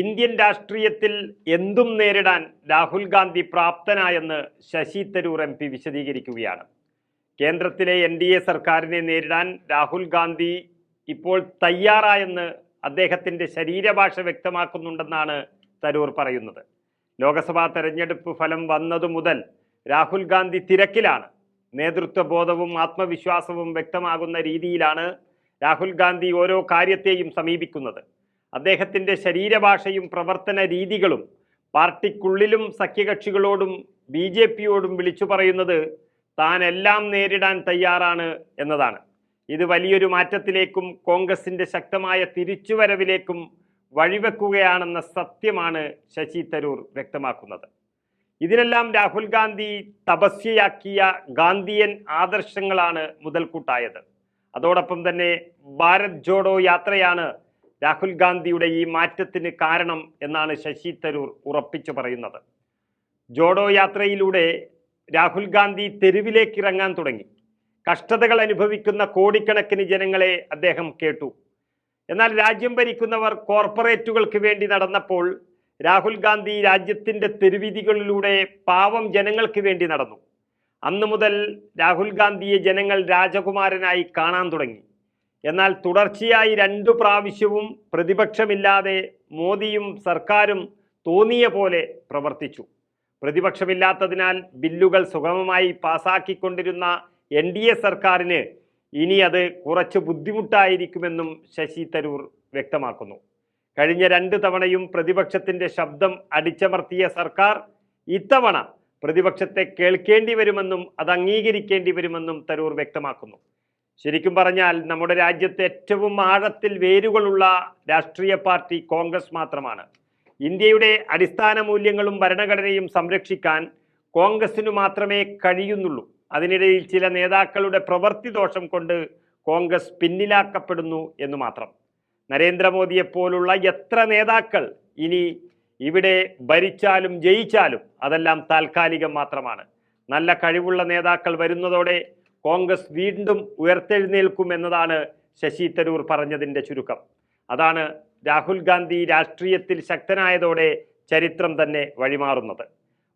Indian രാഷ്ട്രീയത്തിൽ എന്തും നേരിടാൻ രാഹുൽ ഗാന്ധി പ്രാപ്തനായെന്ന് ശശി തരൂർ എം പി വിശദീകരിക്കുകയാണ്. കേന്ദ്രത്തിലെ എൻ ഡി എ സർക്കാരിനെ നേരിടാൻ രാഹുൽ ഗാന്ധി ഇപ്പോൾ തയ്യാറായെന്ന് അദ്ദേഹത്തിന്റെ ശരീരഭാഷ വ്യക്തമാക്കുന്നുണ്ടെന്നാണ് തരൂർ പറയുന്നത്. ലോക്സഭാ തെരഞ്ഞെടുപ്പ് ഫലം വന്നതു മുതൽ രാഹുൽ ഗാന്ധി തിരക്കിലാണ്. നേതൃത്വ ബോധവും ആത്മവിശ്വാസവും വ്യക്തമാകുന്ന രീതിയിലാണ് രാഹുൽ ഗാന്ധി ഓരോ കാര്യത്തെയും സമീപിക്കുന്നത്. അദ്ദേഹത്തിന്റെ ശരീരഭാഷയും പ്രവർത്തന രീതികളും പാർട്ടിക്കുള്ളിലും സഖ്യകക്ഷികളോടും ബി ജെ പിയോടും വിളിച്ചു പറയുന്നത് താൻ എല്ലാം നേരിടാൻ തയ്യാറാണ് എന്നതാണ്. ഇത് വലിയൊരു മാറ്റത്തിലേക്കും കോൺഗ്രസിന്റെ ശക്തമായ തിരിച്ചുവരവിലേക്കും വഴിവെക്കുകയാണെന്ന സത്യമാണ് ശശി തരൂർ വ്യക്തമാക്കുന്നത്. ഇതിനെല്ലാം രാഹുൽ ഗാന്ധി തപസ്യയാക്കിയ ഗാന്ധിയൻ ആദർശങ്ങളാണ് മുതൽക്കൂട്ടായത്. അതോടൊപ്പം തന്നെ ഭാരത് ജോഡോ യാത്രയാണ് രാഹുൽ ഗാന്ധിയുടെ ഈ മാറ്റത്തിന് കാരണം എന്നാണ് ശശി തരൂർ ഉറപ്പിച്ചു പറയുന്നത്. ജോഡോ യാത്രയിലൂടെ രാഹുൽ ഗാന്ധി തെരുവിലേക്ക് ഇറങ്ങാൻ തുടങ്ങി. കഷ്ടതകൾ അനുഭവിക്കുന്ന കോടിക്കണക്കിന് ജനങ്ങളെ അദ്ദേഹം കേട്ടു. എന്നാൽ രാജ്യം ഭരിക്കുന്നവർ കോർപ്പറേറ്റുകൾക്ക് വേണ്ടി നടന്നപ്പോൾ രാഹുൽ ഗാന്ധി രാജ്യത്തിന്റെ തെരുവിധികളിലൂടെ പാവം ജനങ്ങൾക്ക് വേണ്ടി നടന്നു. അന്നു മുതൽ രാഹുൽ ഗാന്ധിയെ ജനങ്ങൾ രാജകുമാരനായി കാണാൻ തുടങ്ങി. എന്നാൽ തുടർച്ചയായി രണ്ടു പ്രാവശ്യവും പ്രതിപക്ഷമില്ലാതെ മോദിയും സർക്കാരും തോന്നിയ പോലെ പ്രവർത്തിച്ചു. പ്രതിപക്ഷമില്ലാത്തതിനാൽ ബില്ലുകൾ സുഗമമായി പാസാക്കിക്കൊണ്ടിരുന്ന എൻ ഡി എ സർക്കാരിന് ഇനി അത് കുറച്ച് ബുദ്ധിമുട്ടായിരിക്കുമെന്നും ശശി തരൂർ വ്യക്തമാക്കുന്നു. കഴിഞ്ഞ രണ്ട് തവണയും പ്രതിപക്ഷത്തിന്റെ ശബ്ദം അടിച്ചമർത്തിയ സർക്കാർ ഇത്തവണ പ്രതിപക്ഷത്തെ കേൾക്കേണ്ടി വരുമെന്നും അത് അംഗീകരിക്കേണ്ടി വരുമെന്നും തരൂർ വ്യക്തമാക്കുന്നു. ശരിക്കും പറഞ്ഞാൽ നമ്മുടെ രാജ്യത്ത് ഏറ്റവും ആഴത്തിൽ വേരുകളുള്ള രാഷ്ട്രീയ പാർട്ടി കോൺഗ്രസ് മാത്രമാണ്. ഇന്ത്യയുടെ അടിസ്ഥാന മൂല്യങ്ങളും ഭരണഘടനയും സംരക്ഷിക്കാൻ കോൺഗ്രസിനു മാത്രമേ കഴിയുന്നുള്ളൂ. അതിനിടയിൽ ചില നേതാക്കളുടെ പ്രവൃത്തി ദോഷം കൊണ്ട് കോൺഗ്രസ് പിന്നിലാക്കപ്പെടുന്നു എന്ന് മാത്രം. നരേന്ദ്രമോദിയെപ്പോലുള്ള എത്ര നേതാക്കൾ ഇനി ഇവിടെ ഭരിച്ചാലും ജയിച്ചാലും അതെല്ലാം താൽക്കാലികം മാത്രമാണ്. നല്ല കഴിവുള്ള നേതാക്കൾ വരുന്നതോടെ കോൺഗ്രസ് വീണ്ടും ഉയർത്തെഴുന്നേൽക്കും എന്നതാണ് ശശി തരൂർ പറഞ്ഞതിന്റെ ചുരുക്കം. അതാണ് രാഹുൽ ഗാന്ധി രാഷ്ട്രീയത്തിൽ ശക്തനായതോടെ ചരിത്രം തന്നെ വഴിമാറുന്നത്.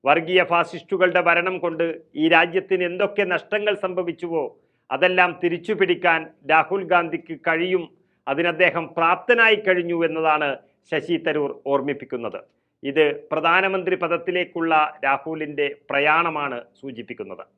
വർഗീയ ഫാസിസ്റ്റുകളുടെ ഭരണം കൊണ്ട് ഈ രാജ്യത്തിന് എന്തൊക്കെ നഷ്ടങ്ങൾ സംഭവിച്ചുവോ അതെല്ലാം തിരിച്ചു പിടിക്കാൻ രാഹുൽ ഗാന്ധിക്ക് കഴിയും അതിനദ്ദേഹം പ്രാപ്തനായി കഴിഞ്ഞു എന്നതാണ് ശശി തരൂർ ഓർമ്മിപ്പിക്കുന്നത്. ഇത് പ്രധാനമന്ത്രി പദത്തിലേക്കുള്ള രാഹുലിന്റെ പ്രയാണമാണ് സൂചിപ്പിക്കുന്നത്.